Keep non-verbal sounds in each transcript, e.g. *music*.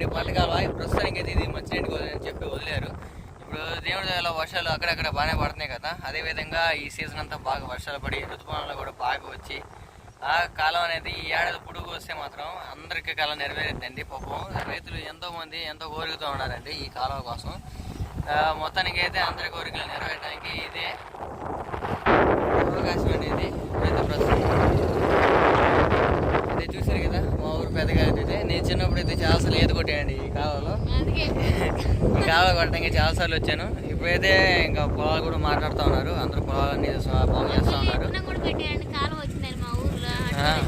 రెండు పంట కాలువ ప్రస్తుతానికి అయితే ఇది మంచినీటి గోదావరి అని చెప్పి వదిలేరు. ఇప్పుడు దేవుడి దగ్గర వర్షాలు అక్కడక్కడ బాగానే పడుతున్నాయి కదా అదేవిధంగా ఈ సీజన్ అంతా బాగా వర్షాలు పడి ఋతుపవనాలు కూడా బాగా వచ్చి ఆ కాలం అనేది ఈ ఏడాది పొడుగు వస్తే మాత్రం అందరికీ కాలం నెరవేరుద్దండి పాపం. రైతులు ఎంతో మంది ఎంతో కోరికతో ఉన్నారండి ఈ కాలం కోసం. మొత్తానికి అయితే అందరి కోరికలు నెరవేరడానికి ఇదే అవకాశం అనేది ప్రస్తుతం. అదే చూశారు కదా? పెద్దగా అయితే నేను చిన్నప్పుడు అయితే చాలాసార్లు ఈత కొట్టానండి ఈ కాలంలో. అందుకే. ఈ కాలువ కొట్టడానికి చాలా సార్లు వచ్చాను. ఇప్పుడైతే ఇంకా పొలాలు కూడా మాట్లాడుతూ ఉన్నారు. అందరూ పొలాలన్నీ బాగు చేస్తూ ఉన్నారు. కాలం.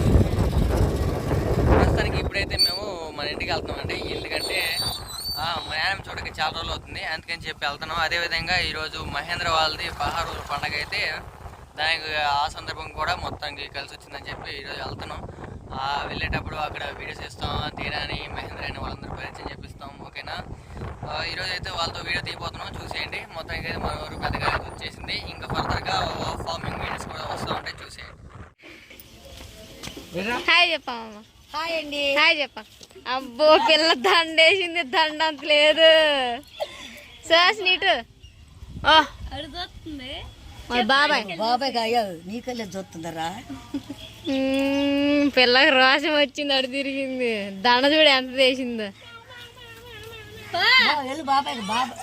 ప్రస్తుతానికి ఇప్పుడైతే మేము మన ఇంటికి వెళ్తున్నామండి. ఎందుకంటే నాయనమ్మ చూడకి చాలా రోజులు అవుతుంది. అందుకని చెప్పి వెళ్తున్నాం. అదేవిధంగా ఈరోజు మహేంద్ర వాళ్ళది పదహారు రోజుల పండగ అయితే దానికి ఆ సందర్భం కూడా మొత్తానికి కలిసి వచ్చిందని చెప్పి ఈరోజు వెళ్తున్నాం. ఆ, వెళ్ళేటప్పుడు అక్కడ వీడియోస్ ఇస్తాం తీరాని మహేంద్ర అని వాళ్ళందరూ పరిచయం చేపిస్తాం ఓకేనా ఆ, ఈరోజు అయితే వాళ్ళతో వీడియో తీయబోతున్నాం చూసేయండి మొత్తానికి అయితే మన ఊరు పెద్దగా అయితే వచ్చేసింది ఇంకా ఫర్దర్గా ఫార్మింగ్ వీడియోస్ కూడా వస్తూ ఉంటాయి చూసేయండి హాయ్ చెప్పమ్మ హాయ్ చెప్ప. అబ్బో పిల్ల దండేసింది దండ అంత లేదు. సాస్ నీటు. ఓ. మరి బాబాయ్. బాబాయ్ చూస్తుందరా? పిల్లకి రోషం వచ్చింది అడు తిరిగింది. దండ చూడు ఎంత వేసిందో వెళ్ళు బాబాయ్ బాబాయ్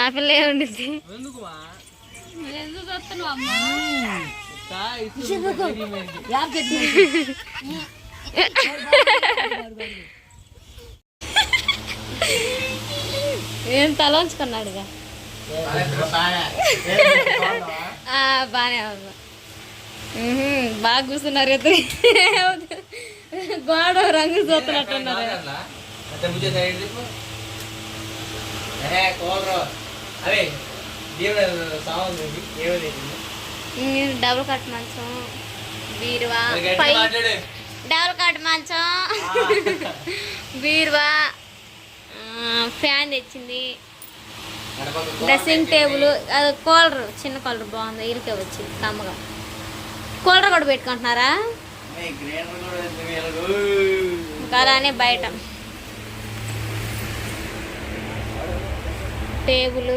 ఆ పిల్ల ఏముండిద్ది? *laughs* ఏం తలంచుకున్నాడుగా బానే ఉంది. బాగా కూర్చున్నారు ఇద్దరు. గోడ రంగు చూస్తున్నట్టున్నారు. అరే దేవుడు సాంగ్ ఏమది డబుల్ కట్ మంచం బీరువా పై డబుల్ కట్ మంచం. *laughs* బీరువా ఫ్యాన్ తెచ్చింది. డ్రెస్సింగ్ టేబుల్ అది కూలర్ చిన్న కూలర్ బాగుంది ఇరికే వచ్చింది కమ్మగా. కూలర్ కూడా పెట్టుకుంటున్నారా? అలానే బయట. టేబుల్.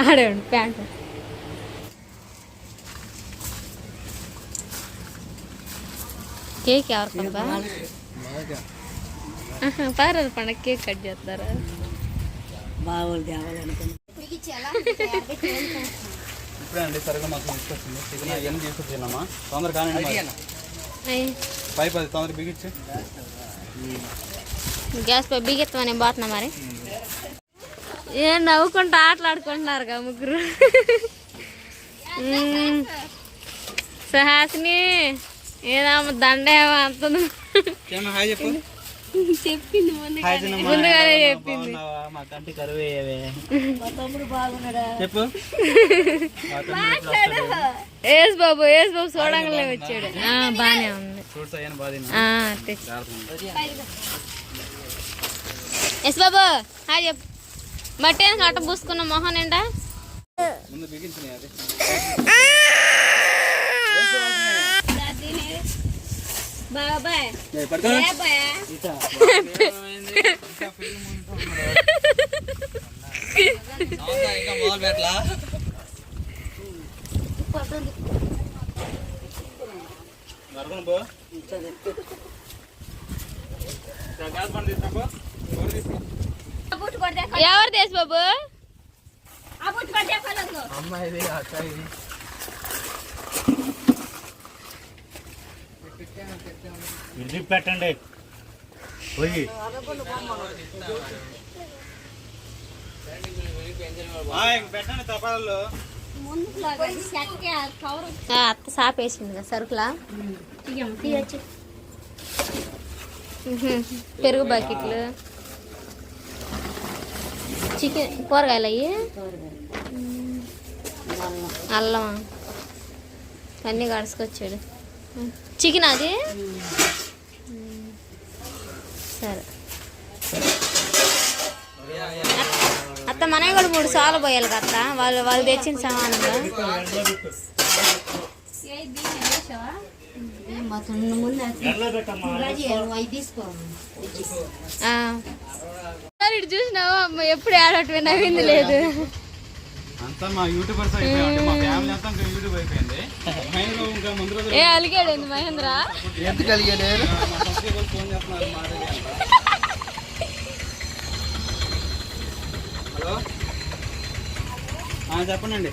ఆడండి ప్యాంట్. కేక్ ఎవరికి పర్లేదు పండుగ కేక్ కట్ చేస్తారా? బావులు తేవాలనుకున్నా ఇప్పుడే అండి సరిగ్గా మాకు తీసుకొచ్చింది. చికెన్ అవన్నీ తీసుకొచ్చినామా తొందర పైపు బిగించి. గ్యాస్ పై బిగెత్తమని పోతున్నా మరి. ఏం నవ్వుకుంటూ ఆటలాడుకుంటున్నారు కదా ముగ్గురు. సుహాసిని ఏదమ్మ దండేమో చెప్పు. చెప్పింది. ముందుగానే. చెప్పింది. చెప్పు? ఏసు బాబు ఏసు బాబు చూడంగానే వచ్చాడు. ఆ, బానే ఉంది. ఎస్ బాబు హాయ్ చెప్పు. మట్టి ఎందుకు అట్ట పూసుకున్న మొహం నిండా ముందు బిగించినాయి అది. బాబాయ్. గ్యాస్ బండ్ తీసుకో. ఎవరు దేశ్ బాబు? ఇది పెట్టండి. పోయి. పెట్టండి తపాలలో ఆ, అత్త సాపేసింది కదా సరుకులా. పెరుగు బకెట్లు. చికెన్ కూరగాయలు అయ్యి? అల్లం అన్నీ కడుచుకొచ్చాడు చికెన్ అది. సరే. అత్త మనవి కూడా మూడు సార్లు పోయాలి కదా అత్త. వాళ్ళు వాళ్ళు తెచ్చిన సమానంగా ముందు ఇటు చూసినావా? అమ్మ ఎప్పుడు ఆడటమే నవ్వింది లేదు. అంతా మా యూట్యూబర్స్ అయిపోయి అంటే మా ఫ్యామిలీ అంతా ఇంకా యూట్యూబ్ అయిపోయింది. మైండ్లో ఇంకా ముందు రోజు ఏ అలిగాడు మహేంద్ర? ఎందుకు ఫోన్ చేస్తున్నారు మా హలో? చెప్పండి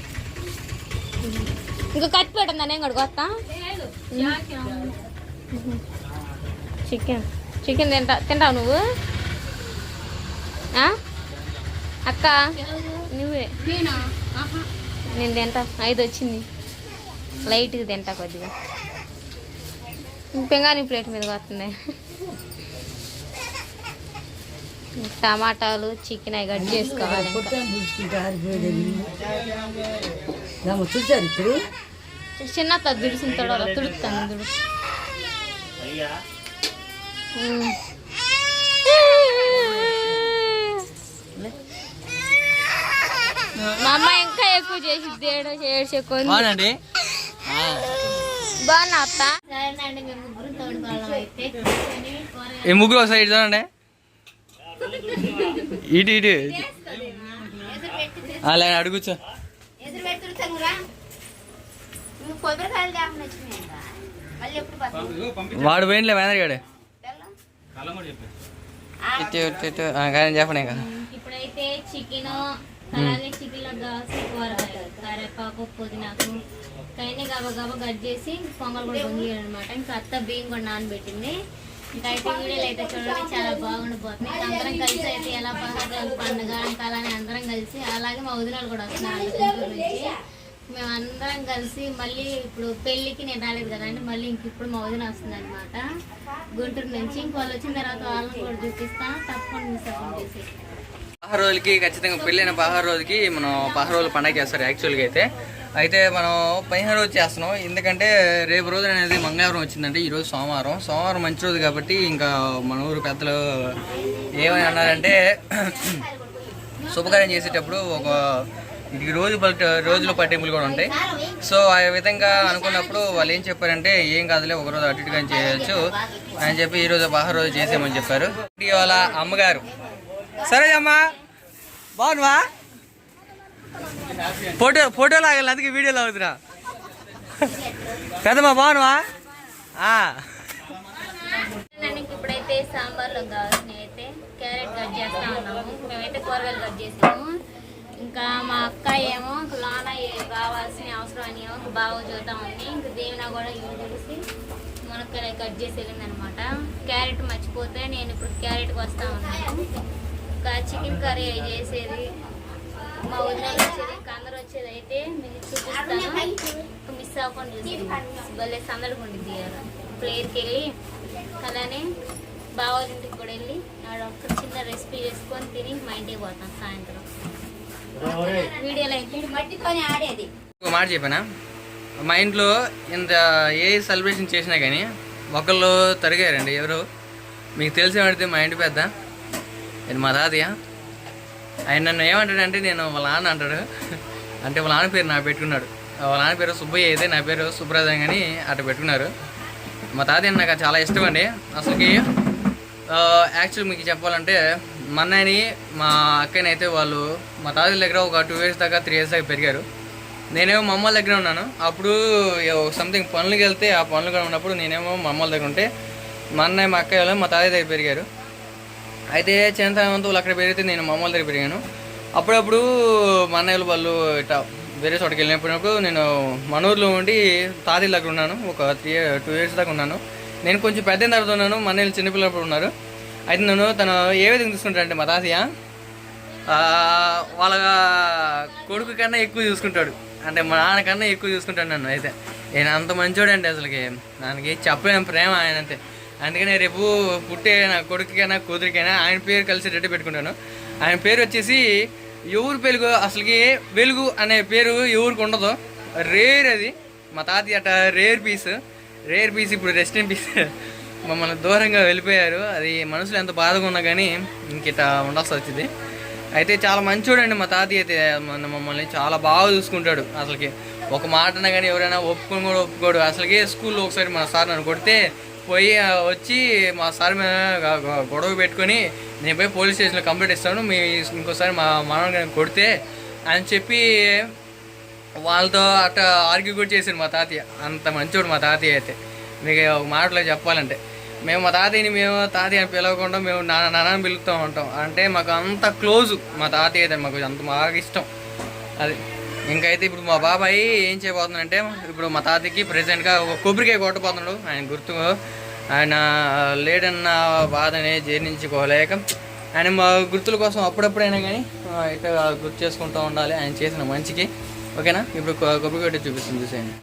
ఇంకా కత్తి పెట్టండి నేను కూడా కొత్త? చికెన్. చికెన్ తింటా తింటావు నువ్వు? అక్క నువ్వే. నేను? తింటా. ఐదు వచ్చింది. లైట్గా తింటా కొద్దిగా. పెంగాని ప్లేట్ మీద వస్తుంది టమాటాలు చికెన్ అవి కట్ చేసుకోవాలి. చూసారు ఇప్పుడు? చిన్న బిడిసిన తొడవ తుడుతాను తుడు మా అమ్మ ఇంకా ఎక్కువ చేసిద్ది ఏడో ఏడ్చే కొన్ని బాగునండి బాగున్నా అత్త? ఈ ముగ్గురు ఒకసారి ఇటు చూడండి. ఇటు ఇటు. అలా అడుగుచో ఎదురు పెడుతుంటామురా నువ్వు కొబ్బరికాయలు తేపని వచ్చినాయంట మళ్ళీ ఎప్పుడు బస్సు వాడు పోయినలే మేనేజర్ గాడు చెప్పండి ఇంకా. ఇప్పుడైతే చికెన్ అలాగే చికెన్లో కావాల్సిన కూర కరేపాకు పుదీనాకు కైనా గబగబ కట్ చేసి పొంగల్ కూడా పొంగియారు అనమాట. ఇంకా అత్త బియ్యం కూడా నానబెట్టింది. ఇంకా అయితే వీడియోలు అయితే చూడండి చాలా బాగుండిపోతుంది. అందరం కలిసి అయితే ఎలా పండుగ పండుగ ఇంకా అలానే అందరం కలిసి అలాగే మా వదినాలు కూడా వస్తున్నారు గుంటూరు నుంచి. మేము అందరం కలిసి మళ్ళీ ఇప్పుడు పెళ్ళికి నేను రాలేదు కదండి మళ్ళీ ఇంక ఇప్పుడు మా వదిన వస్తుంది అనమాట. గుంటూరు నుంచి ఇంక వాళ్ళు వచ్చిన తర్వాత వాళ్ళని కూడా చూపిస్తాను తప్పకుండా మిస్ అవ్వండి చేసి పదహారు రోజులకి ఖచ్చితంగా పెళ్ళైన పదహారు రోజుకి మనం పదహారు రోజులు పండగ చేస్తారు యాక్చువల్గా అయితే. అయితే మనం పదిహేను రోజు చేస్తున్నాం. ఎందుకంటే రేపు రోజు అనేది మంగళవారం వచ్చిందంటే ఈరోజు సోమవారం. సోమవారం మంచి రోజు కాబట్టి ఇంకా మన ఊరు పెద్దలు ఏమని అన్నారంటే *clears throat* శుభకార్యం చేసేటప్పుడు ఒక ఇది రోజు పట్ట రోజులు పట్టింపులు కూడా ఉంటాయి. సో ఆ విధంగా అనుకున్నప్పుడు వాళ్ళు ఏం చెప్పారంటే ఏం కాదులే ఒక రోజు అటు ఇటుగా చేయొచ్చు అని చెప్పి ఈ రోజు పదహారు రోజు చేసామని చెప్పారు. వాళ్ళ అమ్మగారు సరే అమ్మా బాగున్నావా? ఫోటో ఫోటో లాగాలి అందుకే వీడియోలో అవుతున్నా పెద్దమ్మా బాగున్నావా? ఇప్పుడైతే సాంబార్లో కావాల్సినవి అయితే క్యారెట్ కట్ చేస్తా ఉన్నాము. మేమైతే కూరగాయలు కట్ చేసాము. ఇంకా మా అక్క ఏమో లోన కావాల్సిన అవసరం అని ఏమో బాగా చూద్దాం ఉంది. ఇంకా దేవినా కూడా ఇల్లు తెలిసి మునక్కాయ కట్ చేసి వెళ్ళిందనమాట. క్యారెట్ మర్చిపోతే నేను ఇప్పుడు క్యారెట్కి వస్తా ఉన్నాను. చికెన్ కర్రీ అవి చేసేది. మా వదినలు వచ్చేది ఇంకా అందరు వచ్చేది అయితే మీకు చూపిస్తాను. మిస్ అవ్వకుండా చూసి భలే సందడిగా ఉండిద్ది ప్లేట్కి వెళ్ళి అలానే బావోళ్ళింటికి కూడా వెళ్ళి ఆడ ఒక చిన్న రెసిపీ చేసుకొని తిని మా ఇంటికి పోతాం సాయంత్రం. వీడియోలో అయితే మట్టితోనే ఆడేది. ఒక మాట చెప్పానా? మా ఇంట్లో ఇంత ఏ సెలబ్రేషన్ చేసినా కానీ ఒకళ్ళు తరిగారండి ఎవరు? మీకు తెలిసి పడితే మా ఇంటి పెద్ద. ఇది మా తాతయ్య. ఆయన నన్ను ఏమంటాడంటే నేను వాళ్ళ నాన్న అంటాడు. అంటే వాళ్ళ నాన్న పేరు నా పెట్టుకున్నాడు. వాళ్ళ నాన్న పేరు సుబ్బయ్య అయితే నా పేరు సుబ్రదం అని అట్లా పెట్టుకున్నారు. మా తాతయ్య నాకు చాలా ఇష్టం అండి. అసలుకి యాక్చువల్ మీకు చెప్పాలంటే మా అన్నయ్యని మా అక్కని అయితే వాళ్ళు మా తాతయ్య దగ్గర ఒక టూ ఇయర్స్ దాకా త్రీ ఇయర్స్ దాకా పెరిగారు. నేనేమో మా అమ్మల దగ్గర ఉన్నాను. అప్పుడు సంథింగ్ పనులకు వెళ్తే ఆ పనులు కూడా ఉన్నప్పుడు నేనేమో మా అమ్మల దగ్గర ఉంటే మా అన్నయ్య మా అక్కయ్య వాళ్ళు మా తాతయ్య దగ్గర పెరిగారు. అయితే చిన్నతనం అంతా అక్కడ పెరిగితే నేను మా దగ్గర పెరిగాను. అప్పుడప్పుడు మా అన్నయ్యలు వాళ్ళు ఇట్లా వేరే చోటకి వెళ్ళినప్పుడు నేను మన ఊర్లో ఉండి తాతయ్య దగ్గర ఉన్నాను. ఒక త్రీ టూ ఇయర్స్ దాకా ఉన్నాను. నేను కొంచెం పెద్ద తర్వాత ఉన్నాను. మా అన్నయ్యలు చిన్నపిల్లప్పుడు ఉన్నారు. అయితే నన్ను తను ఏ విధంగా చూసుకుంటాడంటే మా తాతయ్య వాళ్ళ కొడుకు కన్నా ఎక్కువ చూసుకుంటాడు. అంటే మా నాన్నకన్నా ఎక్కువ చూసుకుంటాడు నన్ను. అయితే నేను అంత మంచోడు అంటే అసలుకి. దానికి చెప్పలేని ప్రేమ ఆయన అంతే అందుకనే రేపు పుట్టే నా కొడుకుకైనా కూతురికైనా ఆయన పేరు కలిసి రెడ్డి పెట్టుకుంటాను. ఆయన పేరు వచ్చేసి ఎవరు పెలుగు అసలుకి వెలుగు అనే పేరు ఎవరికి ఉండదు. రేర్ అది. మా తాతయ్య అట రేర్ పీస్. రేర్ పీస్ ఇప్పుడు రెస్ట్ ఇన్ పీస్ మమ్మల్ని దూరంగా వెళ్ళిపోయారు. అది మనసులో ఎంత బాధగా ఉన్నా కానీ ఇంక ఉండాల్సి వచ్చింది. అయితే చాలా మంచోడండి మా తాతయ్య అయితే. మన మమ్మల్ని చాలా బాగా చూసుకుంటాడు. అసలుకి ఒక మాటన కానీ ఎవరైనా ఒప్పుకొని కూడా ఒప్పుకోడు. అసలుకి స్కూల్లో ఒకసారి మా సార్ నన్ను కొడితే పోయి వచ్చి మా సార్ మీద గొడవ పెట్టుకొని నేను పోయి పోలీస్ స్టేషన్లో కంప్లైంట్ ఇస్తాను మీ ఇంకోసారి మా మనవని కొడితే అని చెప్పి వాళ్ళతో అట్లా ఆర్గ్యూ కూడా చేశాను మా తాతయ్య. అంత మంచోడు మా తాతయ్య అయితే. మీకు ఒక మాటలో చెప్పాలంటే. మేము మా తాతయ్యని మేము తాతయ్య అని పిలవకుండా మేము నాన్న నాన్నని పిలుస్తూ ఉంటాం. అంటే మాకు అంత క్లోజ్ మా తాతయ్య అయితే మాకు అంత బాగా ఇష్టం. అది. ఇంకైతే ఇప్పుడు మా బాబాయ్ ఏం చేయబోతున్నాడంటే ఇప్పుడు మా తాతయ్యకి ప్రెసెంట్గా ఒక కొబ్బరికాయ కొట్టబోతున్నాడు. ఆయన గుర్తు ఆయన లేడన్న బాధని జీర్ణించుకోలేక ఆయన మా గుర్తుల కోసం అప్పుడప్పుడైనా కానీ ఇట్లా గుర్తు చేసుకుంటూ ఉండాలి. ఆయన చేసిన మంచికి. ఓకేనా? ఇప్పుడు కొబ్బరికాయ చూపిస్తుంది చూసేయండి.